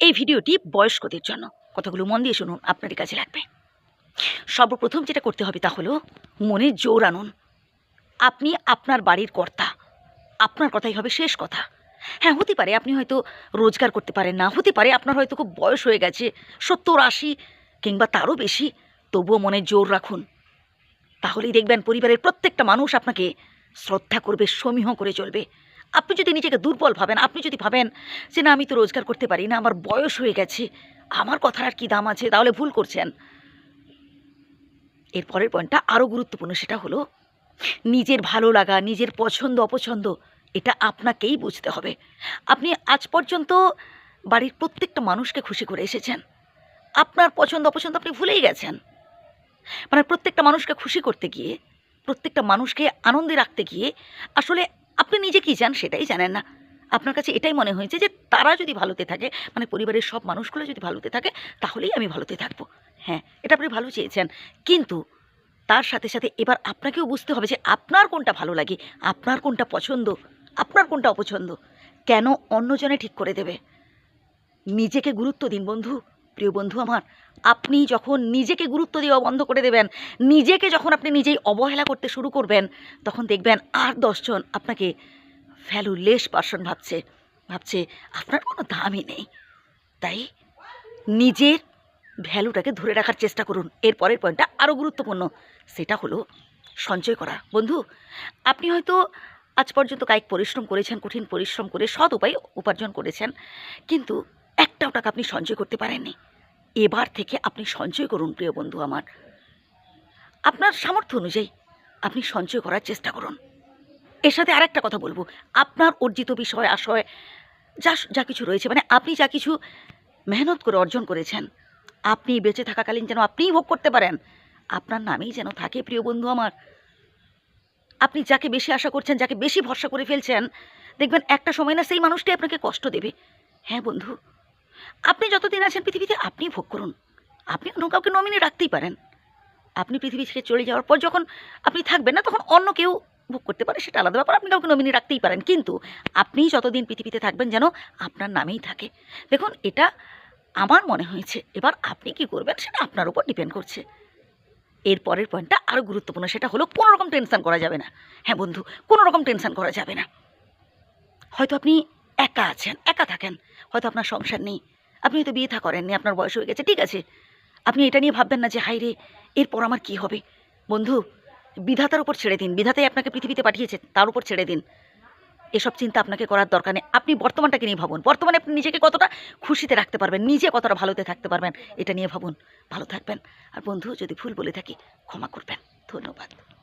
এই ভিডিওটি বয়স্কদের জন্য। কথাগুলো মন দিয়ে শুনুন আপনারই কাছে লাগবে। সর্বপ্রথম যেটা করতে হবে তা হলো মনে জোর আনুন। আপনি আপনার বাড়ির কর্তা। আপনার কথাই হবে শেষ কথা। হ্যাঁ হতে পারে আপনি হয়তো রোজগার করতে পারেন না। হতে পারে আপনার হয়তো খুব বয়স হয়ে গেছে, সত্তর, আশি, কিংবা তারও বেশি। তবুও মনে জোর রাখুন। তাহলেই দেখবেন পরিবারের প্রত্যেকটা মানুষ আপনাকে শ্রদ্ধা করবে, সমীহ করে চলবে। আপনি যদি নিজেকে দুর্বল ভাবেন, আপনি যদি ভাবেন যে, না, আমি তো রোজগার করতে পারি না, আমার বয়স হয়ে গেছে, আমার কথার আর কি দাম আছে, তাহলে ভুল করছেন। এরপরের পয়েন্টটা আরও গুরুত্বপূর্ণ, সেটা হলো নিজের ভালো লাগা, নিজের পছন্দ, অপছন্দ, এটা আপনাকেই বুঝতে হবে। আপনি আজ পর্যন্ত বাড়ির প্রত্যেকটা মানুষকে খুশি করে এসেছেন। আপনার পছন্দ, অপছন্দ আপনি ভুলেই গেছেন। মানে প্রত্যেকটা মানুষকে খুশি করতে গিয়ে, প্রত্যেকটা মানুষকে আনন্দে রাখতে গিয়ে, আসলে আপনি নিজে কী চান সেটাই জানেন না। আপনার কাছে এটাই মনে হয়েছে যে তারা যদি ভালোতে থাকে মানে পরিবারের সব মানুষগুলো যদি ভালোতে থাকে, তাহলেই আমি ভালোতে থাকব। হ্যাঁ এটা আপনি ভালো চেয়েছেন। কিন্তু তার সাথে সাথে এবার আপনাকেও বুঝতে হবে যে আপনার কোনটা ভালো লাগে, আপনার কোনটা পছন্দ, আপনার কোনটা অপছন্দ। কেন অন্যজনে ঠিক করে দেবে? নিজেকে গুরুত্ব দিন বন্ধু। প্রিয় বন্ধু আমার, আপনি যখন নিজেকে গুরুত্ব দেওয়া বন্ধ করে দেবেন, নিজেকে যখন আপনি নিজেই অবহেলা করতে শুরু করবেন, তখন দেখবেন আর দশজন আপনাকে ভ্যালুলেস পার্সন ভাবছে। ভাবছে, আপনার কোনো দামই নেই। তাই নিজের ভ্যালুটাকে ধরে রাখার চেষ্টা করুন। এর পরের পয়েন্টটা আরও গুরুত্বপূর্ণ, সেটা হলো সঞ্চয় করা। বন্ধু, আপনি হয়তো আজ পর্যন্ত কায়িক পরিশ্রম করেছেন, কঠিন পরিশ্রম করে সৎ উপায়ে উপার্জন করেছেন, কিন্তু একটাও টাকা আপনি সঞ্চয় করতে পারেননি। এবার থেকে আপনি সঞ্চয় করুন, প্রিয় বন্ধু আমার। আপনার সামর্থ্য অনুযায়ী আপনি সঞ্চয় করার চেষ্টা করুন। এর সাথে আরেকটা কথা বলব। আপনার অর্জিত বিষয়, আশয়, যা যা কিছু রয়েছে মানে আপনি যা কিছু মেহনত করে অর্জন করেছেন, আপনি বেঁচে থাকাকালীন যেন আপনিই ভোগ করতে পারেন, আপনার নামেই যেন থাকে, প্রিয় বন্ধু আমার। আপনি যাকে বেশি আশা করছেন, যাকে বেশি ভরসা করে ফেলছেন, দেখবেন একটা সময় না সেই মানুষটাই আপনাকে কষ্ট দেবে। হ্যাঁ বন্ধু আপনি যতদিন আছেন পৃথিবীতে আপনি ভোগ করুন। আপনি অন্য কাউকে নমিনি রাখতেই পারেন। আপনি পৃথিবী ছেড়ে চলে যাওয়ার পর যখন আপনি থাকবেন না, তখন অন্য কেউ ভোগ করতে পারে, সেটা আলাদা ব্যাপার। আপনি কাউকে নমিনি রাখতেই পারেন। কিন্তু আপনি যতদিন পৃথিবীতে থাকবেন যেন আপনার নামেই থাকে। দেখুন, এটা আমার মনে হয়েছে। এবার আপনি কি করবেন, সেটা আপনার উপর ডিপেন্ড করছে। এর পরের পয়েন্টটা আরও গুরুত্বপূর্ণ, সেটা হলো কোনো রকম টেনশন করা যাবে না। হ্যাঁ বন্ধু কোনো রকম টেনশন করা যাবে না। হয়তো আপনি একা আছেন, একা থাকেন। হয়তো আপনার সংসার নেই। আপনি হয়তো বিয়ে থা করেননি, আপনার বয়স হয়ে গেছে, ঠিক আছে। আপনি এটা নিয়ে ভাববেন না যে হাই রে, এরপর আমার কি হবে? বন্ধু, বিধাতার উপর ছেড়ে দিন। বিধাতাই আপনাকে পৃথিবীতে পাঠিয়েছে, তার উপর ছেড়ে দিন। এসব চিন্তা আপনাকে করার দরকার নেই। আপনি বর্তমানটাকে নিয়ে ভাবুন। বর্তমানে আপনি নিজেকে কতটা খুশিতে রাখতে পারবেন, নিজে কতটা ভালোতে থাকতে পারবেন, এটা নিয়ে ভাবুন। ভালো থাকবেন। আর বন্ধু, যদি ভুল বলে থাকি, ক্ষমা করবেন। ধন্যবাদ।